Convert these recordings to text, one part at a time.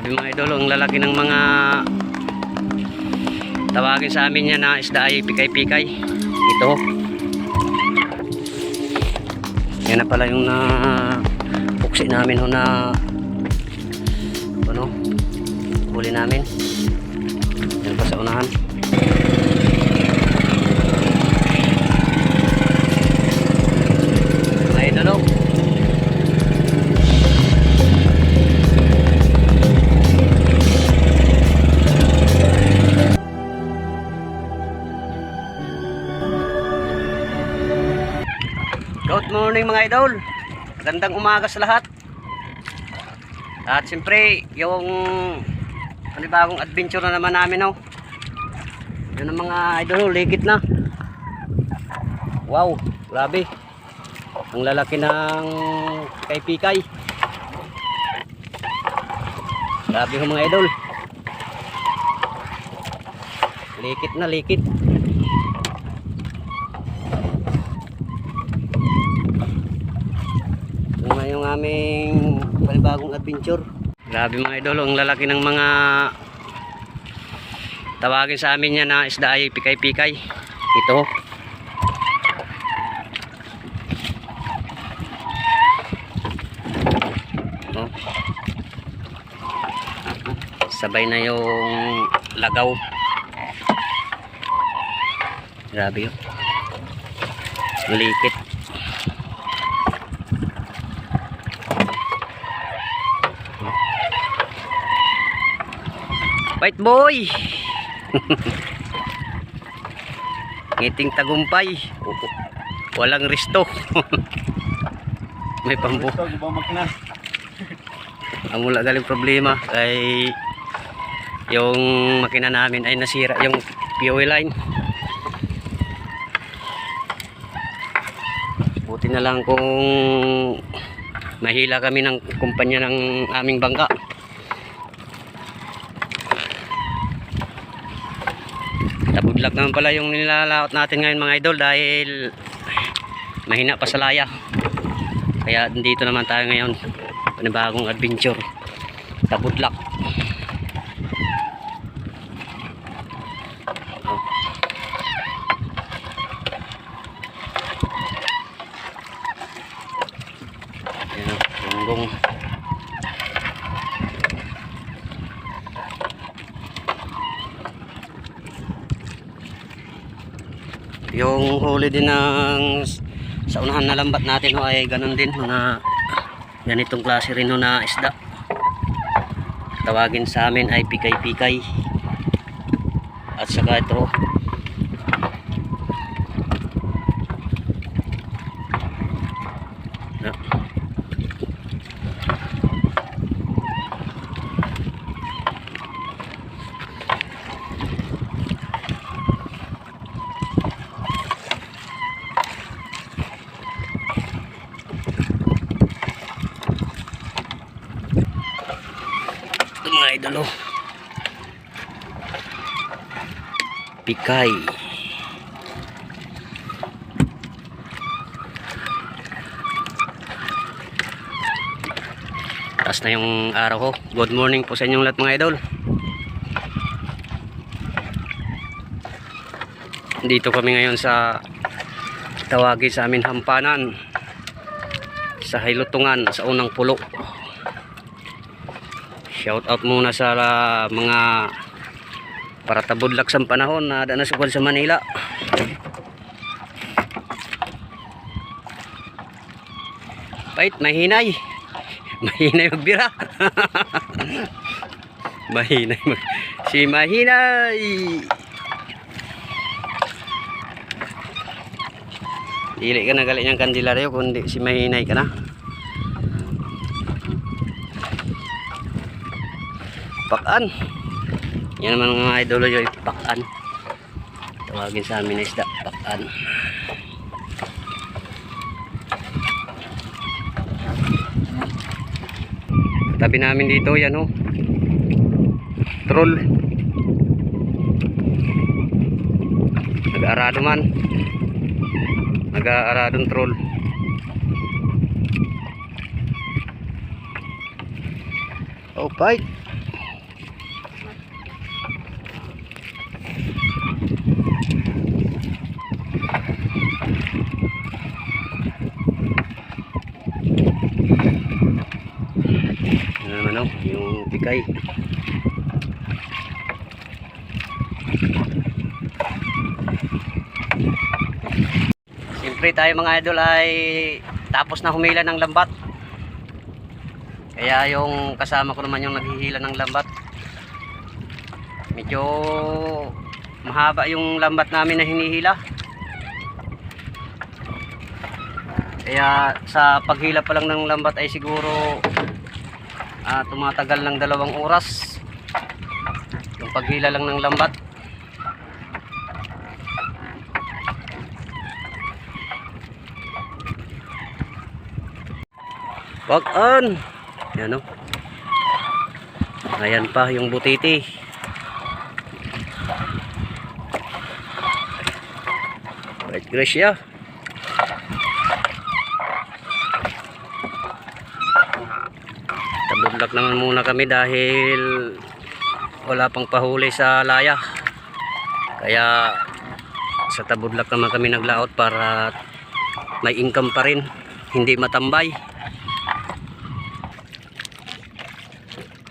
Sabi mga idol, ang lalaki ng mga tawagin sa amin yan na isda ay pikay-pikay. Ito. Yan na pala yung na puksi namin ho na ano, huli namin. Yan pa sa unahan. Morning mga idol. Gandang umaga sa lahat. At siyempre, yung panibagong adventure na naman namin oh. Yun ang mga idol, ligit na. Wow, grabe. Ang lalaki ng pikay-pikay. Grabe ho mga idol. Likit na, likit. Ito nga yung aming panibagong adventure. Grabe mga idol, ang lalaki ng mga tawagin sa amin yan na isda ay pikay-pikay. Ito. Sabay na yung lagaw. Grabe yun. Likit. White boy. Ngiting tagumpay. Walang risto. May pambu. Ang wala galing problema ay yung makina namin ay nasira yung POE line. Buti na lang kung mahila kami ng kumpanya ng aming bangka. Tabudlak naman pala yung nilalaot natin ngayon mga idol dahil mahina pa sa laya. Kaya dito naman tayo ngayon. Panibagong adventure. Tabudlak. Oh. Ayan, gonggong. Yung huli din ng sa unahan na lambat natin ho ay ganun din mga ganitong klase rin ho na isda. Tawagin sa amin ay pikay-pikay. At saka ito na, idolo. Pikay. Taas na yung araw ko. Good morning po sa inyong lahat mga idol. Dito kami ngayon sa tawagin sa amin hampanan sa Hilutungan sa unang pulo. Shout out muna sa ah, mga para tabudlak sa panahon na ada na sukad sa Manila. Pait, mahinay. Mahinay magbira. mahinay mag... Si Mahinay. Dili ka na galit niyang kandilaryo kundi si Mahinay ka na. Pakan. Yan naman mga idolo yung pakan. Tawagin sa amin na isda, pakan. Tabi namin dito, yan oh. Troll. Nag-aarado man. Nag-aaradong troll. Oh, bye. ano, yung pikay. Siyempre tayo mga idol ay tapos na humila ng lambat. Kaya yung kasama ko naman yung naghihila ng lambat. Medyo mahaba yung lambat namin na hinihila. Kaya sa paghila pa lang ng lambat ay siguro ah, tumatagal ng dalawang oras. Yung paghila lang ng lambat. Wag on. Yan o. Ayan pa yung butiti. Right, Gracia. Tabudlak naman muna kami dahil wala pang pahuli sa laya. Kaya sa tabudlak naman kami naglaot para may income pa rin. Hindi matambay.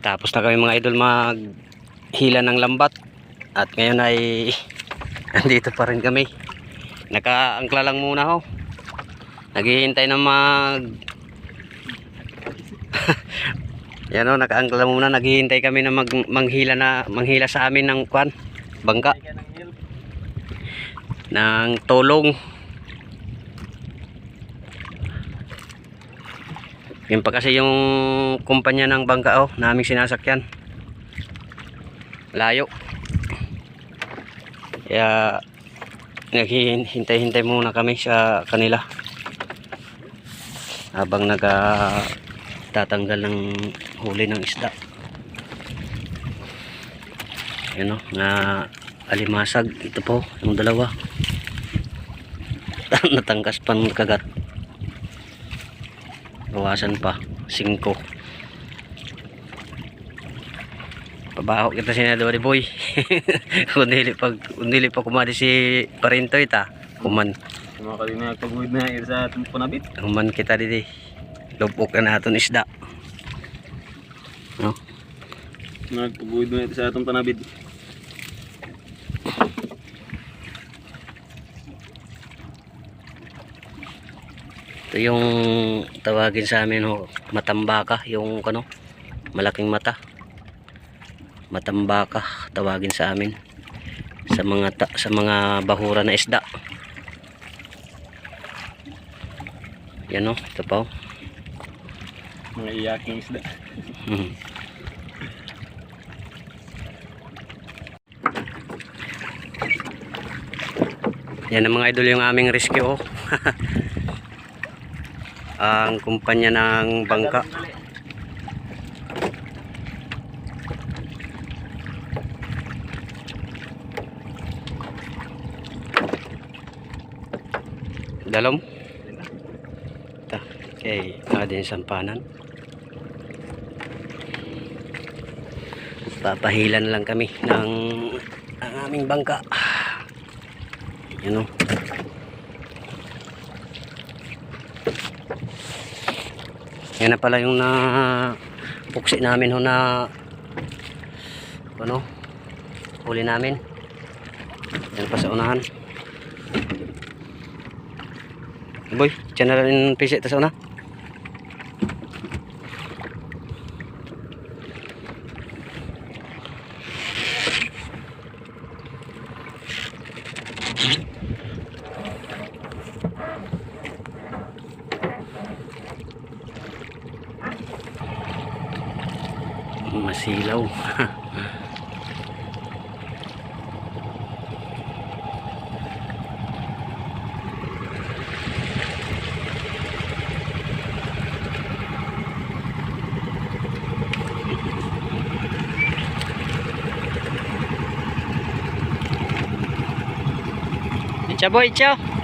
Tapos na kami mga idol maghila ng lambat. At ngayon ay andito pa rin kami. Nakaangkla lang muna ho. Naghihintay na mag Yan o, nakaangkla muna. Naghihintay kami na mag manghila na manghila sa amin ng kwan, bangka ng tulong. Yun pa kasi yung kumpanya ng bangka oh, naming sinasakyan. Layo. Kaya naghihintay-hintay muna kami sa kanila. Habang naga tatanggal ng huli ng isda. Yan oh, na alimasag. Ito po, yung dalawa. Natangkas pa ng kagat. Bawasan pa. 5. Pabaho kita sinadori boy. kundili pag kundili pa kumadi si Parinto ita. Kuman. Mga kanina nagpaguhid na ir sa atong panabit. Kuman kita didi. Lupok na naton isda. No? Nagpaguhid na ir sa atong panabit. Ito yung tawagin sa amin ho, matambaka, yung ano, malaking mata. Matambaka tawagin sa amin sa mga ta- sa mga bahura na isda. Yan o, ito pa oh. Mga iyaking isda. Yan ang mga idol yung aming rescue oh. ang kumpanya ng bangka. Dalom. Ta, okay, nga din sampanan. papahilan lang kami ng ang aming bangka yun o yan na pala yung na puksi namin ho na ano huli namin. Yan pa sa unahan. Boy dyan na rin pisit sa una Itcha boy, itcha.